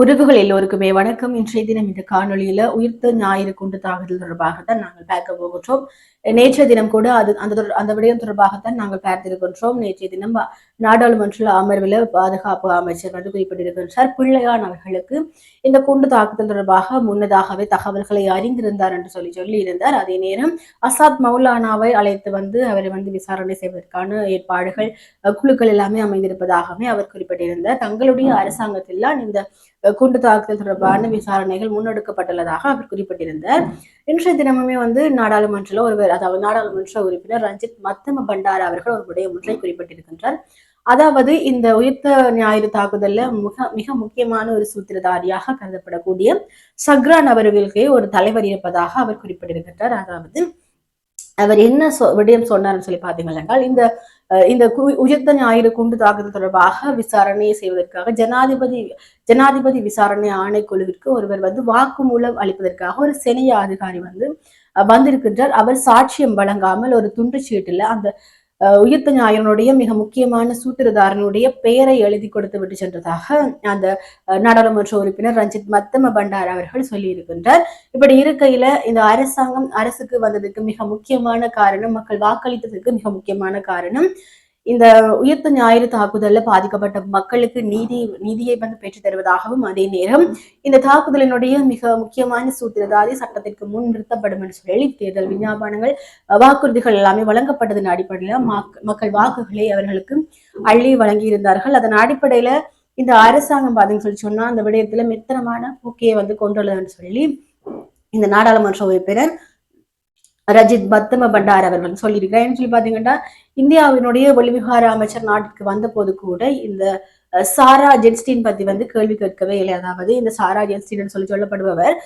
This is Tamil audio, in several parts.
உறவுகள் எல்லோருக்குமே வணக்கம். இன்றைய தினம் இந்த காணொளியில உயிர்த்த ஞாயிறு குண்டு தாக்குதல் தொடர்பாகத்தான் நாங்கள் பார்க்க போகின்றோம். நேற்றைய தினம் கூட அது அந்த அந்த விடயம் தொடர்பாகத்தான் நாங்கள் பார்த்திருக்கின்றோம். நேற்றைய தினம் நாடாளுமன்ற அமர்வில் பாதுகாப்பு அமைச்சர் வந்து குறிப்பிட்டிருக்கின்றார். பிள்ளையான் அவர்களுக்கு இந்த குண்டு தாக்குதல் தொடர்பாக முன்னதாகவே தகவல்களை அறிந்திருந்தார் என்று சொல்லி சொல்லி இருந்தார் அதே நேரம் அசாத் மௌலானாவை அழைத்து வந்து அவரை வந்து விசாரணை செய்வதற்கான ஏற்பாடுகள் குழுக்கள் எல்லாமே அமைந்திருப்பதாகவே அவர் குறிப்பிட்டிருந்தார். தங்களுடைய அரசாங்கத்தில் இந்த குண்டு தாக்குதல் தொடர்பான விசாரணைகள் முன்னெடுக்கப்பட்டுள்ளதாக அவர் குறிப்பிட்டிருந்தார். இன்றைய தினமுமே வந்து நாடாளுமன்றத்தில் ஒருவர் அதாவது நாடாளுமன்ற உறுப்பினர் ரஞ்சித் மத்தம பண்டார அவர்கள் ஒரு விடயம் ஒன்றை குறிப்பிட்டிருக்கின்றார். அதாவது இந்த உயிர்த்த ஞாயிறு தாக்குதல்ல மிக மிக முக்கியமான ஒரு சூத்திரதாரியாக கருதப்படக்கூடிய சக்ரான் அவர்களுக்கே ஒரு தலைவர் இருப்பதாக அவர் குறிப்பிட்டிருக்கின்றார். அதாவது அவர் என்ன சொ விடயம் சொன்னார்னு சொல்லி பார்த்தீங்கன்னா என்றால் இந்த இந்த கு- உயிர்த்த ஞாயிறு குண்டு தாக்குதல் தொடர்பாக விசாரணை செய்வதற்காக ஜனாதிபதி ஜனாதிபதி விசாரணை ஆணைக்குழுவிற்கு ஒருவர் வந்து வாக்குமூலம் அளிப்பதற்காக ஒரு செனிய அதிகாரி வந்து வந்திருக்கின்றார். அவர் சாட்சியம் வழங்காமல் ஒரு துண்டு சீட்டில் அந்த உயிர்த்த ஞாயிறனுடைய மிக முக்கியமான சூத்திரதாரனுடைய பெயரை எழுதி கொடுத்து விட்டு சென்றதாக அந்த நாடாளுமன்ற உறுப்பினர் ரஞ்சித் மத்தம பண்டார் அவர்கள் சொல்லியிருக்கின்றார். இப்படி இருக்கையில இந்த அரசாங்கம் அரசுக்கு வந்ததுக்கு மிக முக்கியமான காரணம் மக்கள் வாக்களித்ததுக்கு மிக முக்கியமான காரணம் இந்த உயிர்த்த ஞாயிறு தாக்குதல்ல பாதிக்கப்பட்ட மக்களுக்கு நீதி நீதியை வந்து பெற்றுத் தருவதாகவும் அதே நேரம் இந்த தாக்குதலினுடைய மிக முக்கியமான சூத்திரதாரி சட்டத்திற்கு முன் நிறுத்தப்படும் என்று சொல்லி தேர்தல் விஞ்ஞாபனங்கள் வாக்குறுதிகள் எல்லாமே வழங்கப்பட்டதன் அடிப்படையில மக்- மக்கள் வாக்குகளை அவர்களுக்கு அள்ளி வழங்கியிருந்தார்கள். அதன் அடிப்படையில இந்த அரசாங்கம் பாத்தீங்கன்னு சொல்லி சொன்னா அந்த விடயத்துல மெத்தனமான போக்கையை வந்து கொண்டுள்ளதுன்னு சொல்லி இந்த நாடாளுமன்ற உறுப்பினர் ரஜித் பத்தம பண்டார் அவர்கள் சொல்லியிருக்கிறார். ஏன்னு சொல்லி பாத்தீங்கன்னா இந்தியாவினுடைய வெளிவிகார அமைச்சர் நாட்டுக்கு வந்த போது கூட இந்த சாரா ஜென்ஸ்டீன் பத்தி வந்து கேள்வி கேட்கவே இல்லை. அதாவது இந்த சாரா ஜென்ஸ்டீன் சொல்லி சொல்லப்படுபவர்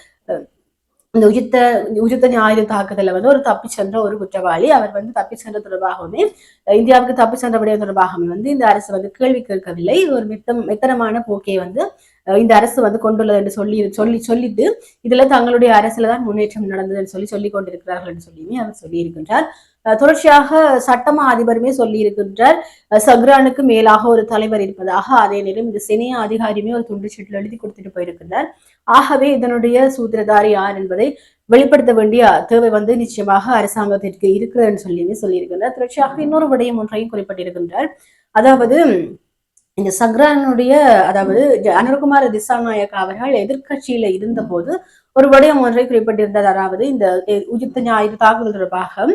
இந்த உயிர்த்த உயிர்த்த ஞாயிறு தாக்குதல வந்து ஒரு தப்பி சென்ற ஒரு குற்றவாளி. அவர் வந்து தப்பி சென்ற தொடர்பாகவுமே இந்தியாவுக்கு தப்பி சென்ற விடயம் தொடர்பாகவுமே வந்து இந்த அரசு வந்து கேள்வி கேட்கவில்லை. ஒரு மித்தம் மித்தனமான போக்கை வந்து இந்த அரசு வந்து கொண்டுள்ளது என்று சொல்லி சொல்லி சொல்லிட்டு இதுல தங்களுடைய அரசுல தான் முன்னேற்றம் நடந்ததுன்னு சொல்லி சொல்லி கொண்டிருக்கிறார்கள் என்று சொல்லியுமே அவர் சொல்லியிருக்கின்றார். தொடர்ச்சியாக சட்டமா அதிபருமே சொல்லியிருக்கின்றார். இருக்கின்றார் சக்ரானுக்கு மேலாக ஒரு தலைவர் இருப்பதாக அதே நேரம் இந்த செனிய அதிகாரியுமே ஒரு துண்டு சீட்டில் எழுதி கொடுத்துட்டு போயிருக்கின்றார். ஆகவே இதனுடைய சூத்திரதாரி யார் என்பதை வெளிப்படுத்த வேண்டிய தேவை வந்து நிச்சயமாக அரசாங்கத்திற்கு இருக்கிறதுன்னு சொல்லியுமே சொல்லியிருக்கின்றார். தொடர்ச்சியாக இன்னொரு விடயம் ஒன்றையும் குறிப்பிட்டிருக்கின்றார். அதாவது இந்த சக்ரானுடைய அதாவது ஜ- அனுர்குமார திசாநாயக் அவர்கள் எதிர்க்கட்சியில இருந்தபோது ஒரு விடயம் ஒன்றை குறிப்பிட்டிருந்தது அதாவது இந்த எ- உயிர்த்த ஞாயிறு தாக்குதல் தொடர்பாக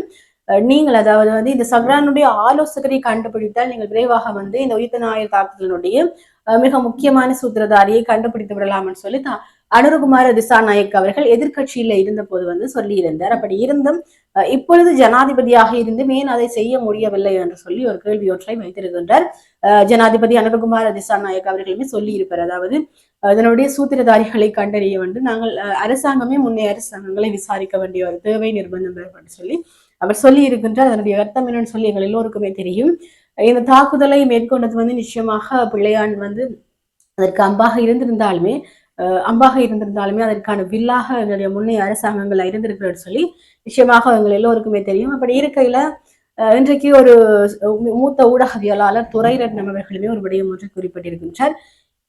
நீங்கள் அதாவது வந்து இந்த சக்ரானுடைய ஆலோசகரை கண்டுபிடித்தால் நீங்கள் விரைவாக வந்து இந்த உயிர்த்த நாயர் தாக்குதலினுடைய மிக முக்கியமான சூத்திரதாரியை கண்டுபிடித்து விடலாம்னு சொல்லி தான் அனுரகுமார திசாநாயக் அவர்கள் எதிர்க்கட்சியில இருந்த போது வந்து சொல்லியிருந்தார். அப்படி இருந்தும் அஹ், இப்பொழுது ஜனாதிபதியாக இருந்தும் ஏன் அதை செய்ய முடியவில்லை என்று சொல்லி ஒரு கேள்வி ஒன்றை வைத்திருக்கின்றார். அஹ், ஜனாதிபதி அனுருகுமார திசாநாயக் அவர்களுமே சொல்லி இருப்பார் அதாவது இதனுடைய சூத்திரதாரிகளை கண்டறிய வந்து நாங்கள் அரசாங்கமே முன்னே அரசாங்கங்களை விசாரிக்க வேண்டிய ஒரு தேவை நிர்பந்தம் ஏற்பட்டு சொல்லி அவர் சொல்லி இருக்கின்றார். அதனுடைய அர்த்தம் என்னன்னு சொல்லி எங்கள் எல்லோருக்குமே தெரியும். இந்த தாக்குதலை மேற்கொண்டது வந்து நிச்சயமாக பிள்ளையான் வந்து அதற்கு அம்பாக இருந்திருந்தாலுமே அஹ், அம்பாக இருந்திருந்தாலுமே அதற்கான வில்லாக எங்களுடைய முன்னைய அரசாங்கங்கள் இருந்திருக்கிறது சொல்லி நிச்சயமாக எங்கள் எல்லோருக்குமே தெரியும். அப்படி இருக்கையில அஹ், இன்றைக்கு ஒரு மூத்த ஊடகவியலாளர் துரைரட்னம் அவர்களுமே ஒரு விடயம் ஒன்று குறிப்பிட்டிருக்கின்றார்.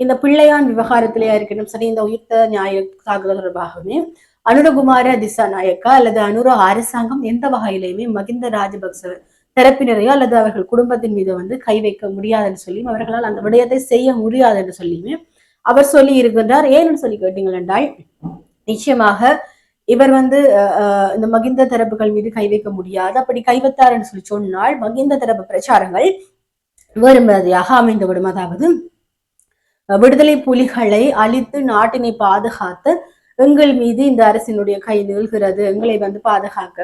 இந்த பிள்ளையான் விவகாரத்திலேயா இருக்கணும். சரி இந்த உயிர்த்த ஞாயிறு தாக்குதல் தொடர்பாகவே அனுரகுமார திசாநாயக்கா அல்லது அனுர அரசாங்கம் எந்த வகையிலையுமே மகிந்த ராஜபக்ச தரப்பினரையோ அல்லது அவர்கள் குடும்பத்தின் மீது வந்து கை வைக்க முடியாதுன்னு சொல்லியும் அவர்களால் அந்த விடயத்தை செய்ய முடியாது என்று சொல்லியுமே அவர் சொல்லி இருக்கின்றார். ஏன்னு சொல்லி கேட்டீங்கள் என்றால் நிச்சயமாக இவர் வந்து இந்த மகிந்த தரப்புகள் மீது கை வைக்க முடியாது. அப்படி கை சொல்லி சொன்னால் மகிந்த தரப்பு பிரச்சாரங்கள் வேறு மாதிரியாக அமைந்துவிடும். அதாவது விடுதலை புலிகளை அழித்து நாட்டினை பாதுகாத்து எங்கள் மீது இந்த அரசினுடைய கை நிகழ்கிறது எங்களை வந்து பாதுகாக்க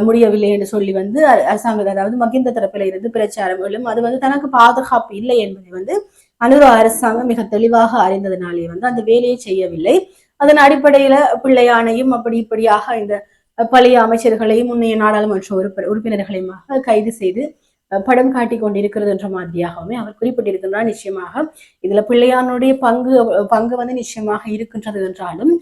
முடியவில்லை என்று சொல்லி வந்து அ- அரசாங்கம் அதாவது மகிந்த தரப்பில இருந்து பிரச்சாரம் எழும். அது வந்து தனக்கு பாதுகாப்பு இல்லை என்பதை வந்து அனுர அரசாங்கம் மிக தெளிவாக அறிந்ததுனாலே வந்து அந்த வேலையை செய்யவில்லை. அதன் அடிப்படையில பிள்ளையானையும் அப்படி இப்படியாக இந்த பழைய அமைச்சர்களையும் முன்னைய நாடாளுமன்ற உறுப்பினர்களையும் கைது செய்து படம் காட்டி கொண்டிருக்கிறது என்ற மாதிரியாகவுமே அவர் குறிப்பிட்டிருக்கின்றார். நிச்சயமாக இதுல பிள்ளையானுடைய பங்கு பங்கு வந்து நிச்சயமாக இருக்கின்றது என்றாலும்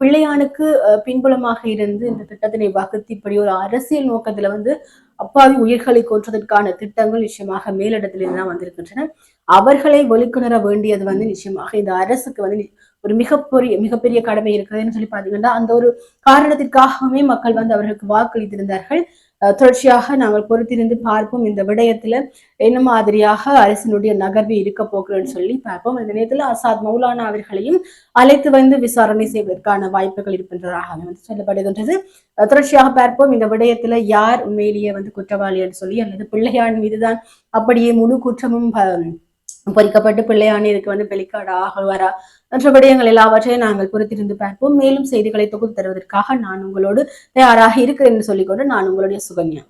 பிள்ளையானுக்கு பின்புலமாக இருந்து இந்த திட்டத்தினை வகுத்து இப்படி ஒரு அரசியல் நோக்கத்துல வந்து அப்பாவி உயிர்களை கொன்றதற்கான திட்டங்கள் நிச்சயமாக மேலிடத்திலிருந்து தான் வந்திருக்கின்றன. அவர்களை வெளிக்கொணர வேண்டியது வந்து நிச்சயமாக இந்த அரசுக்கு வந்து ஒரு மிகப்பெரிய மிகப்பெரிய கடமை இருக்குதுன்னு சொல்லி பாத்தீங்கன்னா அந்த ஒரு காரணத்திற்காகவே மக்கள் வந்து அவர்களுக்கு வாக்களித்திருந்தார்கள். தொடர்ச்சியாக நாங்கள் பொறுத்திருந்து பார்ப்போம் இந்த விடயத்துல என்ன மாதிரியாக அரசினுடைய நகர்வு இருக்க போகிறோன்னு சொல்லி பார்ப்போம். இந்த நேரத்தில் அசாத் மௌலானா அவர்களையும் அழைத்து வந்து விசாரணை செய்வதற்கான வாய்ப்புகள் இருக்கின்றதாக வந்து சொல்லப்படுகின்றது. தொடர்ச்சியாக பார்ப்போம் இந்த விடயத்துல யார் உண்மையிலேயே வந்து குற்றவாளி என்று சொல்லி அல்லது பிள்ளையான் மீதுதான் அப்படியே முழு குற்றமும் ப- பொறிக்கப்பட்டு பிள்ளையானியருக்கு வந்து வெளிக்காடு ஆகுவாரா மற்ற விடயங்கள் எல்லாவற்றையும் நாங்கள் பொறுத்திருந்து பார்ப்போம். மேலும் செய்திகளை தொகுத்து தருவதற்காக நான் உங்களோடு தயாராக இருக்கிறேன் என்று சொல்லிக்கொண்டு நான் உங்களுடைய சுகன்யா.